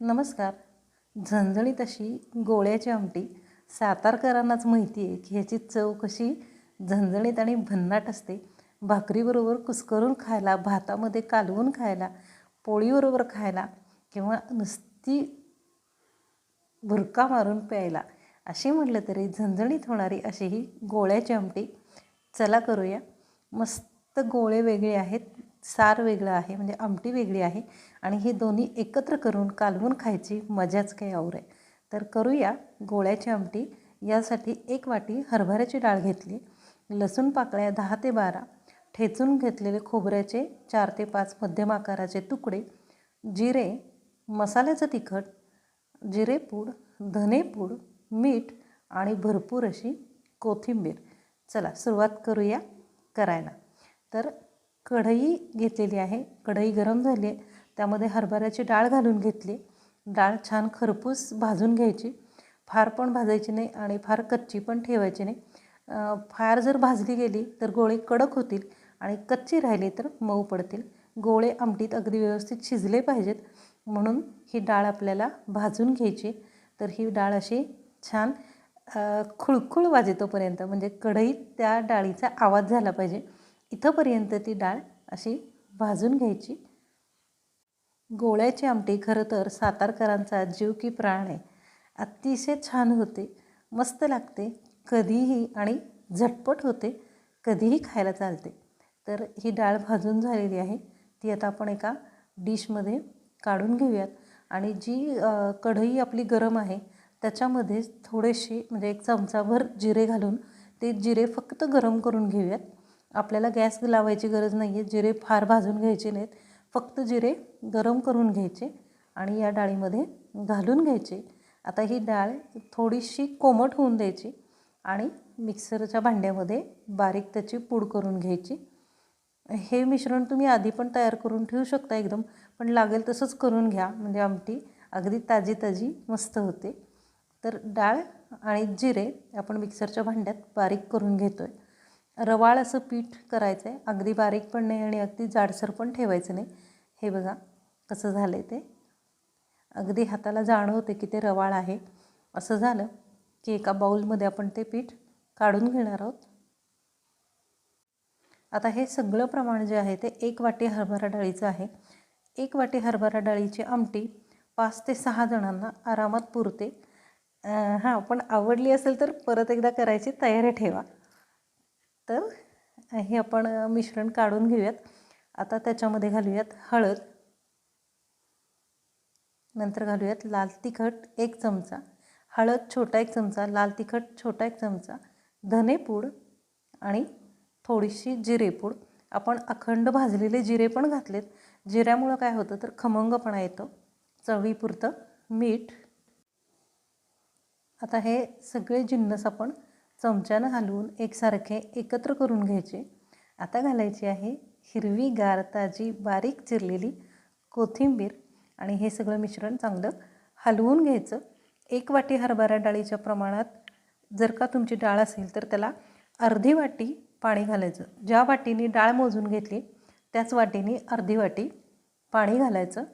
नमस्कार. झणझणीत अशी गोळ्याची आमटी सातारकरांनाच माहिती आहे की ह्याची चव कशी झणझणीत आणि भन्नाट असते. भाकरीबरोबर कुस्करून खायला भातामध्ये कालवून खायला पोळीबरोबर खायला किंवा नुसती भुरका मारून प्यायला अशी म्हटलं तरी झणझणीत होणारी अशी ही गोळ्याची आमटी. चला करूया. मस्त गोळे वेगळे आहेत. सार वेगळं आहे म्हणजे आमटी वेगळी आहे आणि हे दोन्ही एकत्र करून कालवून खायची मजाच काही और आहे. तर करूया गोळ्याची आमटी. यासाठी एक वाटी हरभऱ्याची डाळ घेतली. लसूण पाकळ्या दहा ते बारा. ठेचून घेतलेले खोबऱ्याचे चार ते पाच मध्यम आकाराचे तुकडे. जिरे मसाल्याचं तिखट जिरेपूड धनेपूड मीठ आणि भरपूर अशी कोथिंबीर. चला सुरुवात करूया करायला. तर कढई घेतलेली आहे. कढई गरम झाली आहे. त्यामध्ये हरभऱ्याची डाळ घालून घेतली. डाळ छान खरपूस भाजून घ्यायची. फार पण भाजायची नाही आणि फार कच्ची पण ठेवायची नाही. फार जर भाजली गेली तर गोळे कडक होतील आणि कच्ची राहिली तर मऊ पडतील. गोळे आमटीत अगदी व्यवस्थित शिजले पाहिजेत. म्हणून ही डाळ आपल्याला भाजून घ्यायची. तर ही डाळ अशी छान खुळखुळ वाजेतोपर्यंत म्हणजे कढईत त्या डाळीचा आवाज झाला पाहिजे. इथंपर्यंत ती डाळ अशी भाजून घ्यायची. गोळ्याची आमटी खरं तर सातारकरांचा जीव की प्राण आहे. अतिशय छान होते मस्त लागते कधीही आणि झटपट होते कधीही खायला चालते. तर ही डाळ भाजून झालेली आहे. ती आता आपण एका डिशमध्ये काढून घेऊयात. आणि जी कढई आपली गरम आहे त्याच्यामध्ये थोडेसे म्हणजे एक चमचाभर जिरे घालून ते जिरे फक्त गरम करून घेऊयात. आपल्याला गॅस लावायची गरज नाही आहे जिरे फार भाजून घ्यायचे नाहीत. फक्त जिरे गरम करून घ्यायचे आणि या डाळीमध्ये घालून घ्यायचे. आता ही डाळ थोडीशी कोमट होऊन द्यायची आणि मिक्सरच्या भांड्यामध्ये बारीक त्याची पूड करून घ्यायची. हे मिश्रण तुम्ही आधी पण तयार करून ठेवू शकता एकदम पण लागेल तसंच करून घ्या. म्हणजे आमटी अगदी ताजी ताजी मस्त होते. तर डाळ आणि जिरे आपण मिक्सरच्या भांड्यात बारीक करून घेतो आहे रवाळ असं पीठ करायचं आहे अगदी बारीक पण नाही आणि अगदी जाडसर पण ठेवायचं नाही. हे बघा कसं झालं आहे ते. अगदी हाताला जाणवते की ते रवाळ आहे. असं झालं की एका बाऊलमध्ये आपण ते पीठ काढून घेणार आहोत. आता हे सगळं प्रमाण जे आहे ते एक वाटी हरभरा डाळीचं आहे. एक वाटी हरभरा डाळीची आमटी पाच ते सहा जणांना आरामात पुरते. हां पण आवडली असेल तर परत एकदा करायची तयारी ठेवा. तर हे आपण मिश्रण काढून घेऊयात. आता त्याच्यामध्ये घालूयात हळद. नंतर घालूयात लाल तिखट एक चमचा. हळद छोटा एक चमचा लाल तिखट छोटा एक चमचा धनेपूड आणि थोडीशी जिरेपूड आपण अखंड भाजलेले जिरे पण घातलेत. जिऱ्यामुळं काय होतं तर खमंगपणा येतो. चवीपुरतं मीठ. आता हे सगळे जिन्नस आपण चमच्यानं हलवून एकसारखे एकत्र करून घ्यायचे. आता घालायची आहे हिरवी गार ताजी बारीक चिरलेली कोथिंबीर आणि हे सगळं मिश्रण चांगलं हलवून घ्यायचं. एक वाटी हरभरा डाळीच्या प्रमाणात जर का तुमची डाळ असेल तर त्याला अर्धी वाटी पाणी घालायचं. ज्या वाटीने डाळ मोजून घेतली त्याच वाटीने अर्धी वाटी पाणी घालायचं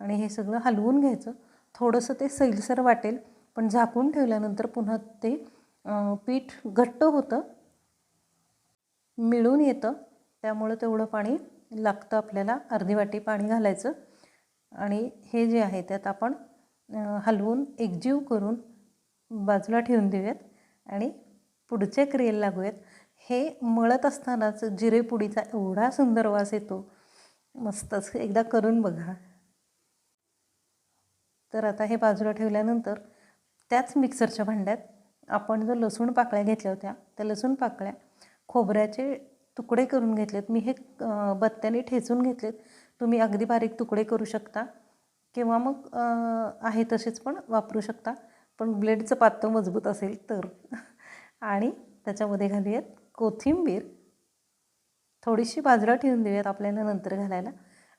आणि हे सगळं हलवून घ्यायचं. थोडंसं ते सैलसर वाटेल पण झाकून ठेवल्यानंतर पुन्हा ते पीठ घट्ट होतं मिळून येतं त्यामुळं तेवढं पाणी लागतं आपल्याला अर्धी वाटी पाणी घालायचं. आणि हे जे आहे त्यात आपण हलवून एकजीव करून बाजूला ठेवून देऊयात. आणि पुढच्या क्रियेला लागूयात. हे मळत असतानाच जिरेपुडीचा एवढा सुंदर वास येतो. मस्तच एकदा करून बघा. तर आता हे बाजूला ठेवल्यानंतर त्याच मिक्सरच्या भांड्यात आपण जो लसूण पाकळ्या घेतल्या होत्या त्या लसूण पाकळ्या खोबऱ्याचे तुकडे करून घेतलेत. मी हे बत्त्याने ठेचून घेतलेत. तुम्ही अगदी बारीक तुकडे करू शकता किंवा मग आहे तसेच पण वापरू शकता. पण ब्लेडचं पातळ मजबूत असेल तर. आणि त्याच्यामध्ये घालूयात कोथिंबीर. थोडीशी बाजरा ठेवून देऊयात आपल्याला नंतर घालायला.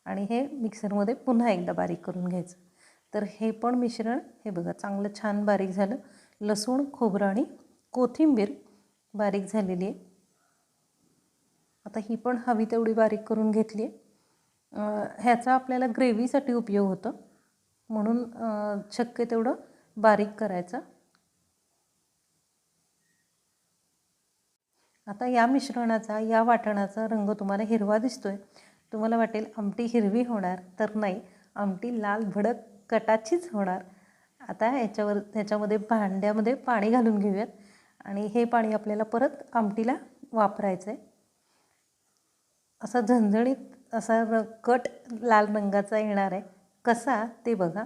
आणि हे मिक्सरमध्ये पुन्हा एकदा बारीक करून घ्यायचं. तर हे पण मिश्रण हे बघा चांगलं छान बारीक झालं. लसूण खोबरं आणि कोथिंबीर बारीक झालेली आहे. आता ही पण हवी तेवढी बारीक करून घेतली आहे. ह्याचा आपल्याला ग्रेव्हीसाठी उपयोग होतो. म्हणून शक्य तेवढं बारीक करायचं. आता या मिश्रणाचा या वाटणाचा रंग तुम्हाला हिरवा दिसतोय. तुम्हाला वाटेल आमटी हिरवी होणार तर नाही. आमटी लाल भडक कटाचीच होणार. आता याच्यावर त्याच्यामध्ये भांड्यामध्ये पाणी घालून घेऊयात. आणि हे पाणी आपल्याला परत आमटीला वापरायचं आहे असा झणझणीत असा र कट लाल रंगाचा येणार आहे. कसा ते बघा.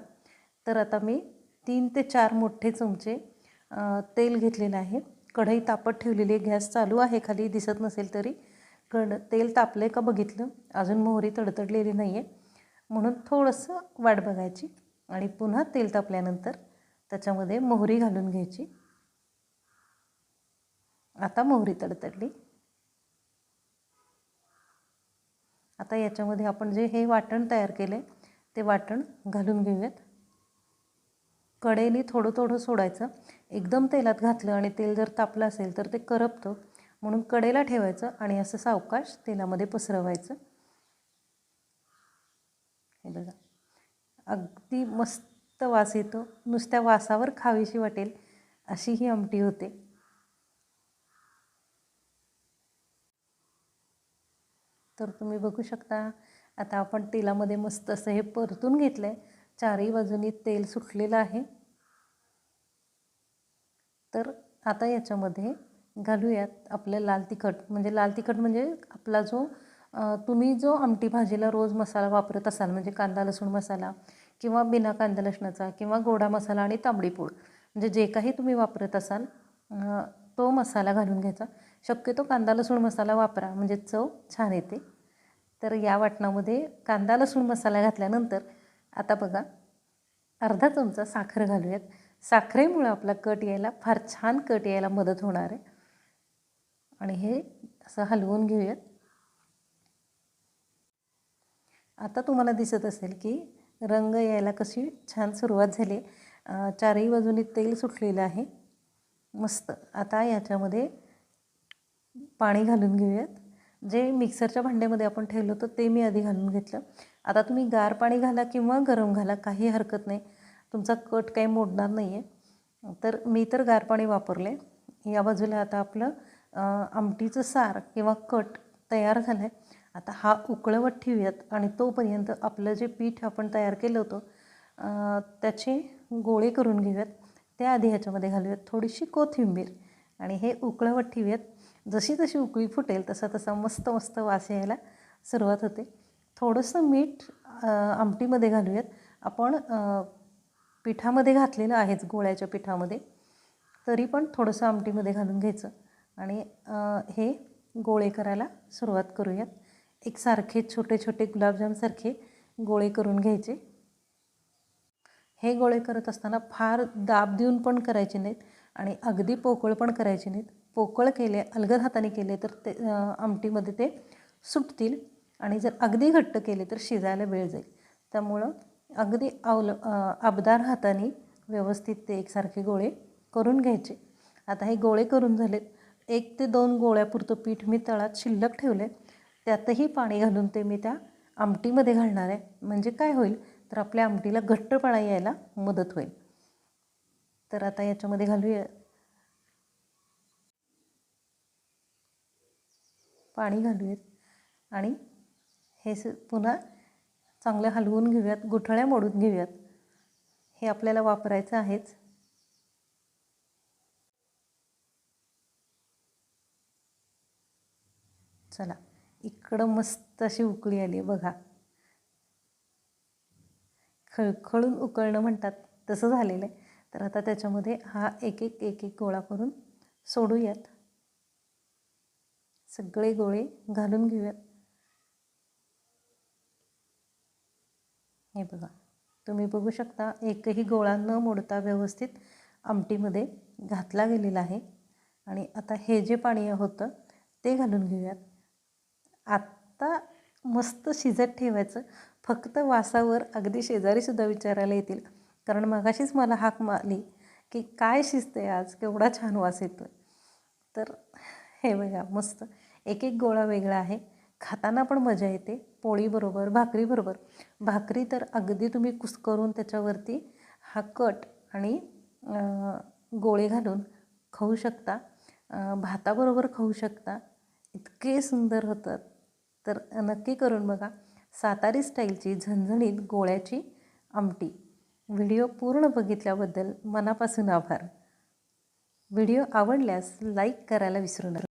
तर आता मी तीन ते चार मोठे चमचे तेल घेतलेलं आहे. कढई तापत ठेवलेली आहे. गॅस चालू आहे खाली दिसत नसेल तरी. कड तेल तापलं आहे का बघितलं? अजून मोहरी तडतडलेली नाही आहे म्हणून थोडंसं वाट बघायची. आणि पुन्हा तेल तापल्यानंतर त्याच्यामध्ये मोहरी घालून घ्यायची. आता मोहरी तडतडली. आता याच्यामध्ये आपण जे हे वाटण तयार केले ते वाटण घालून घेऊयात. कडेने थोडं थोडं सोडायचं. एकदम तेलात घातलं आणि तेल जर तापलं असेल तर ते करपतं. म्हणून कडेला ठेवायचं आणि असं सावकाश तेलामध्ये पसरवायचं. हे बघा. अगदी मस्त वास येतो. नुसत्या वासावर खावीशी वाटेल अशी ही आमटी होते. तर तुम्ही बघू शकता आता आपण तेलामध्ये मस्त असं हे परतून घेतलं आहे चारही बाजूनी तेल सुटलेलं आहे. तर आता याच्यामध्ये घालूयात आपलं लाल तिखट. म्हणजे लाल तिखट म्हणजे आपला जो तुम्ही जो आमटी भाजीला रोज मसाला वापरत असाल म्हणजे कांदा लसूण मसाला किंवा बिना कांदा लसणाचा किंवा गोडा मसाला आणि तांबडी पूड म्हणजे जे काही तुम्ही वापरत असाल तो मसाला घालून घ्यायचा. शक्यतो कांदा लसूण मसाला वापरा म्हणजे चव छान येते. तर या वाटणामध्ये कांदा लसूण मसाला घातल्यानंतर आता बघा अर्धा चमचा साखर घालूयात. साखरेमुळं आपला कट यायला फार छान कट यायला मदत होणार आहे. आणि हे असं हलवून घेऊयात. आता तुम्हाला दिसत असेल की रंग यायला कशी छान सुरुवात झाली. चारही बाजूनी तेल सुटलेलं आहे. मस्त. आता याच्यामध्ये पाणी घालून घेऊयात. जे मिक्सरच्या भांड्यामध्ये आपण ठेवलं होतं ते मी आधी घालून घेतलं. आता तुम्ही गार पाणी घाला किंवा गरम घाला काही हरकत नाही. तुमचा कट काही मोडणार नाही आहे तर मी तर गार पाणी वापरले. या बाजूला आता आपलं आमटीचं सार किंवा कट तयार झालं आहे आता हा उकळवत ठेवूयात आणि तोपर्यंत आपलं जे पीठ आपण तयार केलं होतं त्याचे गोळे करून घेऊयात. त्याआधी ह्याच्यामध्ये घालूयात थोडीशी कोथिंबीर आणि हे उकळवत ठेवूयात. जशी तशी उकळी फुटेल तसा तसा मस्त मस्त वास यायला सुरुवात होते. थोडंसं मीठ आमटीमध्ये घालूयात. आपण पिठामध्ये घातलेलं आहेच गोळ्याच्या पिठामध्ये. तरी पण थोडंसं आमटीमध्ये घालून घ्यायचं आणि हे गोळे करायला सुरुवात करूयात. एकसारखे छोटे छोटे गुलाबजामसारखे गोळे करून घ्यायचे. हे गोळे करत असताना फार दाब देऊन पण करायचे नाहीत आणि अगदी पोकळ पण करायचे नाहीत. पोकळ केले अलगद हाताने केले तर ते आमटीमध्ये ते सुटतील आणि जर अगदी घट्ट केले तर शिजायला वेळ जाईल. त्यामुळं अगदी अवल आबदार हाताने व्यवस्थित ते एकसारखे गोळे करून घ्यायचे. आता हे गोळे करून झालेत. एक ते दोन गोळ्यापुरतं पीठ मी तळात शिल्लक ठेवले त्यातही पाणी घालून ते मी त्या आमटीमध्ये घालणार आहे. म्हणजे काय होईल? तर आपल्या आमटीला घट्टपणा यायला मदत होईल. तर आता याच्यामध्ये घालूया. पाणी घालूयात. आणि हे स पुन्हा चांगलं हलवून घेऊयात. गुठळ्या मोडून घेऊयात. हे आपल्याला वापरायचं आहेच. चला. इकडं मस्त अशी उकळी आली आहे बघा. खळखळून उकळणं म्हणतात तसं झालेलं आहे. तर आता त्याच्यामध्ये हा एक एक एक एक गोळा करून सोडूयात. सगळे गोळे घालून घेऊयात. हे बघा तुम्ही बघू शकता एकही गोळा न मोडता व्यवस्थित आमटीमध्ये घातला गेलेला आहे. आणि आता हे जे पाणी होतं ते घालून घेऊयात. आत्ता मस्त शिजत ठेवायचं. फक्त वासावर अगदी शेजारीसुद्धा विचारायला येतील. कारण मगाशीच मला हाक मारली की काय शिजते आज? केवढा छान वास येतो तर हे बघा मस्त. एक एक गोळा वेगळा आहे. खाताना पण मजा येते. पोळीबरोबर भाकरीबरोबर भाकरी तर अगदी तुम्ही कुस्करून त्याच्यावरती हा कट आणि गोळे घालून खाऊ शकता. भाताबरोबर खाऊ शकता. इतके सुंदर होतात. तर नक्की करून बघा. सातारी स्टाईलची झणझणीत गोळ्याची आमटी. व्हिडिओ पूर्ण बघितल्याबद्दल मनापासून आभार. व्हिडिओ आवडल्यास लाईक करायला विसरू नका.